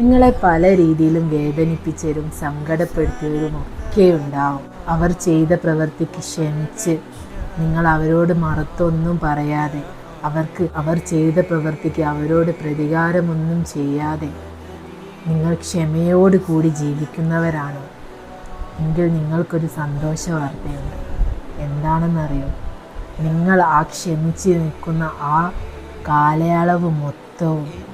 നിങ്ങളെ പല രീതിയിലും വേദനിപ്പിച്ചവരും സങ്കടപ്പെടുത്തിയവരും ഒക്കെ ഉണ്ടാവും. അവർ ചെയ്ത പ്രവൃത്തിക്ക് ക്ഷമിച്ച്. നിങ്ങൾ അവരോട് മറത്തൊന്നും പറയാതെ. അവർക്ക് അവർ ചെയ്ത പ്രവൃത്തിക്ക് അവരോട് പ്രതികാരമൊന്നും ചെയ്യാതെ. നിങ്ങൾ ക്ഷമയോട് കൂടി ജീവിക്കുന്നവരാണ്. എങ്കിൽ നിങ്ങൾക്കൊരു സന്തോഷ വാർത്തയുണ്ട് എന്താണെന്നറിയോ? നിങ്ങൾ ആ ക്ഷമിച്ച് നിൽക്കുന്ന ആ കാലയളവ് മൊത്തവും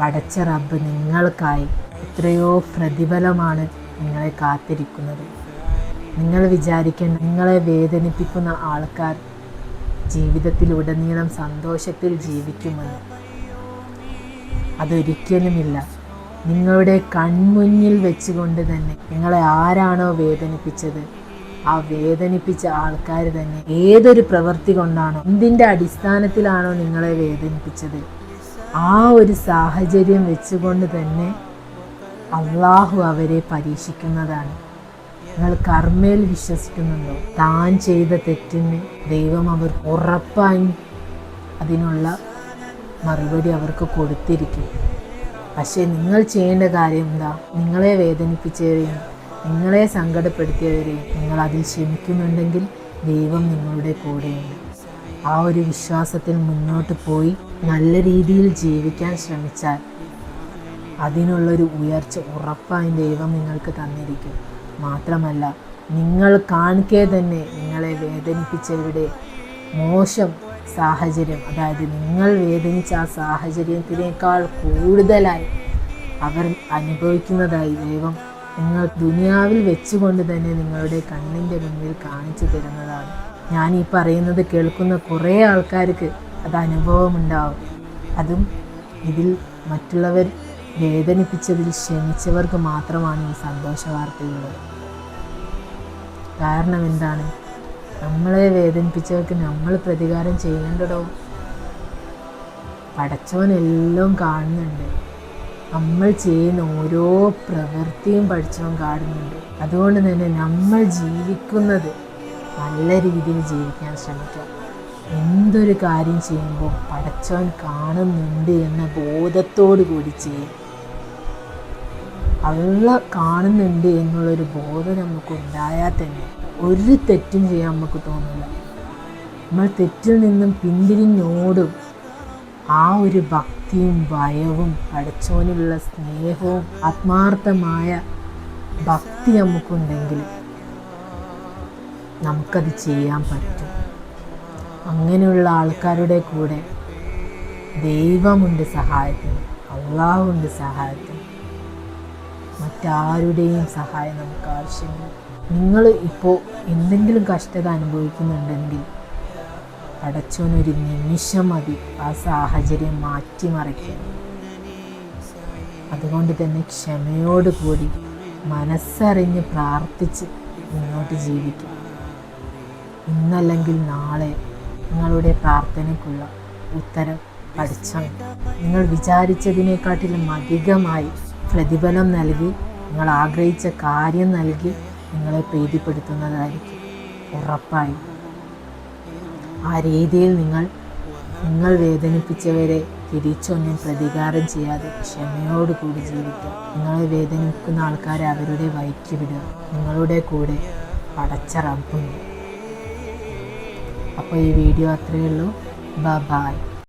പടച്ച റബ്ബ് നിങ്ങൾക്കായി എത്രയോ പ്രതിഫലമാണ് നിങ്ങളെ കാത്തിരിക്കുന്നത്. നിങ്ങൾ വിചാരിക്കേണ്ട നിങ്ങളെ വേദനിപ്പിക്കുന്ന ആൾക്കാർ ജീവിതത്തിലുടനീളം സന്തോഷത്തിൽ ജീവിക്കുമെന്ന്. അതൊരിക്കലുമില്ല. നിങ്ങളുടെ കൺമുന്നിൽ വെച്ചുകൊണ്ട് തന്നെ നിങ്ങളെ ആരാണോ വേദനിപ്പിച്ചത് ആ വേദനിപ്പിച്ച ആൾക്കാർ തന്നെ ഏതൊരു പ്രവൃത്തി കൊണ്ടാണോ എന്തിന്റെ അടിസ്ഥാനത്തിലാണോ നിങ്ങളെ വേദനിപ്പിച്ചത്? ആ ഒരു സാഹചര്യം വെച്ചുകൊണ്ട് തന്നെ അള്ളാഹു അവരെ പരീക്ഷിക്കുന്നതാണ്. നിങ്ങൾ കർമ്മയിൽ വിശ്വസിക്കുന്നുണ്ടോ? താൻ ചെയ്ത തെറ്റിന് ദൈവം അവർ ഉറപ്പായി അതിനുള്ള മറുപടി അവർക്ക് കൊടുത്തിരിക്കും പക്ഷേ നിങ്ങൾ ചെയ്യേണ്ട കാര്യം എന്താ? നിങ്ങളെ വേദനിപ്പിച്ചവരെയും നിങ്ങളെ സങ്കടപ്പെടുത്തിയവരെയും നിങ്ങൾ അതിൽ ക്ഷമിക്കുന്നുണ്ടെങ്കിൽ ദൈവം നിങ്ങളുടെ കൂടെയുണ്ട്. ആ ഒരു വിശ്വാസത്തിൽ മുന്നോട്ട് പോയി നല്ല രീതിയിൽ ജീവിക്കാൻ ശ്രമിച്ചാൽ അതിനുള്ളൊരു ഉയർച്ച ഉറപ്പായും ദൈവം നിങ്ങൾക്ക് തന്നിരിക്കും. മാത്രമല്ല നിങ്ങൾ കാണിക്കെ തന്നെ നിങ്ങളെ വേദനിപ്പിച്ചവരുടെ മോശം സാഹചര്യം അതായത് നിങ്ങൾ വേദനിച്ച ആ സാഹചര്യത്തിനേക്കാൾ കൂടുതലായി അവർ അനുഭവിക്കുന്നതായി ദൈവം നിങ്ങൾ ദുനിയാവിൽ വെച്ചുകൊണ്ട് തന്നെ നിങ്ങളുടെ കണ്ണിന്റെ മുന്നിൽ കാണിച്ചു തരുന്നതാണ്. ഞാൻ ഈ പറയുന്നത് കേൾക്കുന്ന കുറേ ആൾക്കാർക്ക് അത് അനുഭവമുണ്ടാവും. അതും ഇതിൽ മറ്റുള്ളവർ വേദനിപ്പിച്ചതിൽ ക്ഷമിച്ചവർക്ക് മാത്രമാണ് ഈ സന്തോഷ വാർത്തയുള്ളത്. കാരണം എന്താണ്? നമ്മളെ വേദനിപ്പിച്ചവർക്ക് നമ്മൾ പ്രതികാരം ചെയ്യേണ്ടടോ? പഠിച്ചവനെല്ലാം കാണുന്നുണ്ട്. നമ്മൾ ചെയ്യുന്ന ഓരോ പ്രവൃത്തിയും പഠിച്ചവൻ കാണുന്നുണ്ട്. അതുകൊണ്ട് തന്നെ നമ്മൾ ജീവിക്കുന്നത് നല്ല രീതിയിൽ ജീവിക്കാൻ ശ്രമിക്കുക. എന്തൊരു കാര്യം ചെയ്യുമ്പോൾ പടച്ചവൻ കാണുന്നുണ്ട് എന്ന ബോധത്തോടു കൂടി ചെയ്യും. അള്ള കാണുന്നുണ്ട് എന്നുള്ളൊരു ബോധം നമുക്ക് ഉണ്ടായാൽ തന്നെ ഒരു തെറ്റും ചെയ്യാൻ നമുക്ക് തോന്നില്ല. നമ്മൾ തെറ്റിൽ നിന്നും പിന്തിരിഞ്ഞോടും ആ ഒരു ഭക്തിയും ഭയവും പഠിച്ചവനുള്ള സ്നേഹവും ആത്മാർത്ഥമായ ഭക്തി നമുക്കുണ്ടെങ്കിൽ നമുക്കത് ചെയ്യാൻ പറ്റും. അങ്ങനെയുള്ള ആൾക്കാരുടെ കൂടെ ദൈവമുണ്ട് സഹായത്തിന് അള്ളാഹുണ്ട് സഹായത്തിന്. മറ്റാരുടെയും സഹായം നമുക്ക് ആവശ്യമില്ല. നിങ്ങൾ ഇപ്പോൾ എന്തെങ്കിലും കഷ്ടത അനുഭവിക്കുന്നുണ്ടെങ്കിൽ അടച്ചോനൊരു നിമിഷം മതി ആ സാഹചര്യം മാറ്റിമറിക്കാൻ. അതുകൊണ്ട് തന്നെ ക്ഷമയോടുകൂടി മനസ്സറിഞ്ഞ് പ്രാർത്ഥിച്ച് മുന്നോട്ട് ജീവിക്കും ഇന്നല്ലെങ്കിൽ നാളെ നിങ്ങളുടെ പ്രാർത്ഥനയ്ക്കുള്ള ഉത്തരം പഠിച്ചാൽ നിങ്ങൾ വിചാരിച്ചതിനെക്കാട്ടിലും അധികമായി പ്രതിഫലം നൽകി നിങ്ങൾ ആഗ്രഹിച്ച കാര്യം നൽകി നിങ്ങളെ പ്രീതിപ്പെടുത്തുന്നതായിരിക്കും. ഉറപ്പായി. ആ രീതിയിൽ നിങ്ങൾ നിങ്ങൾ വേദനിപ്പിച്ചവരെ തിരിച്ചൊന്നും പ്രതികാരം ചെയ്യാതെ ക്ഷമയോടുകൂടി ജീവിക്കുക. നിങ്ങളെ വേദനിക്കുന്ന ആൾക്കാരെ അവരുടെ വഴിക്ക് വിടുക. നിങ്ങളുടെ കൂടെ പടച്ച റബ്ബുണ്ട് അപ്പോൾ ഈ വീഡിയോ അത്രയേ ഉള്ളൂ. ബ ബായ്